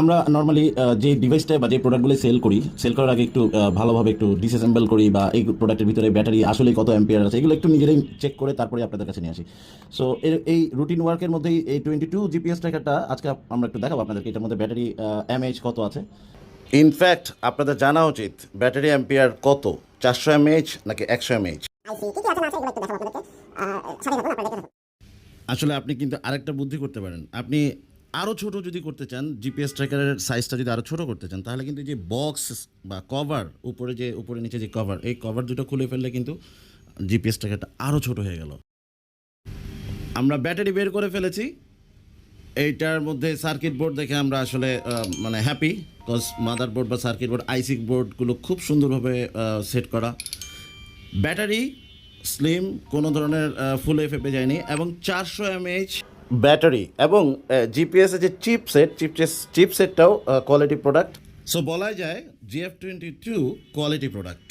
আমরা নর্মালি যে ডিভাইসটা বা যে প্রোডাক্টগুলো সেল করি সেল করার আগে একটু ভালোভাবে একটু ডিসঅ্যাসেম্বল করি বা এই প্রোডাক্টের ভিতরে ব্যাটারি আসলে কত অ্যাম্পিয়ার আছে এগুলো একটু নিজেরাই চেক করে তারপরে আপনাদের কাছে নিয়ে আসি। সো এর এই রুটিন ওয়ার্কের মধ্যেই এই টোয়েন্টি টু জিপিএস ট্র্যাকারটা আজকে আমরা একটু দেখাবো আপনাদেরকে এটার মধ্যে ব্যাটারি এমএইচ কত আছে। ইনফ্যাক্ট আপনাদের জানা উচিত ব্যাটারি অ্যাম্পিয়ার কত? চারশো এমএইচ নাকি একশো এমএইচ আইসি কি কি আছে না আছে এগুলো একটু দেখাবো আপনাদেরকে। আহ, সাথে থাকুন আপনারা দেখতে থাকুন আসলে আপনি কিন্তু আরেকটা বুদ্ধি করতে পারেন। আপনি আরও ছোট যদি করতে চান জিপিএস ট্র্যাকারের সাইজটা যদি আরও ছোট করতে চান, তাহলে কিন্তু যে বক্স বা কভার উপরে যে, উপরে নিচে যে কভার এই কভার দুটো খুলে ফেললে কিন্তু জিপিএস ট্র্যাকারটা আরও ছোট হয়ে গেল। আমরা ব্যাটারি বের করে ফেলেছি। এইটার মধ্যে সার্কিট বোর্ড দেখে আমরা আসলে মানে হ্যাপি বিকজ মাদার বোর্ড বা সার্কিট বোর্ড আইসিক বোর্ডগুলো খুব সুন্দরভাবে সেট করা। ব্যাটারি স্লিম কোনো ধরনের ফুল এফএপে যায়নি এবং চারশো এমএইচ ব্যাটারি এবং জিপিএস এর যে চিপসেট চিপসেট চিপসেটটাও কোয়ালিটি প্রোডাক্ট সো বলা যায় GF twenty two quality product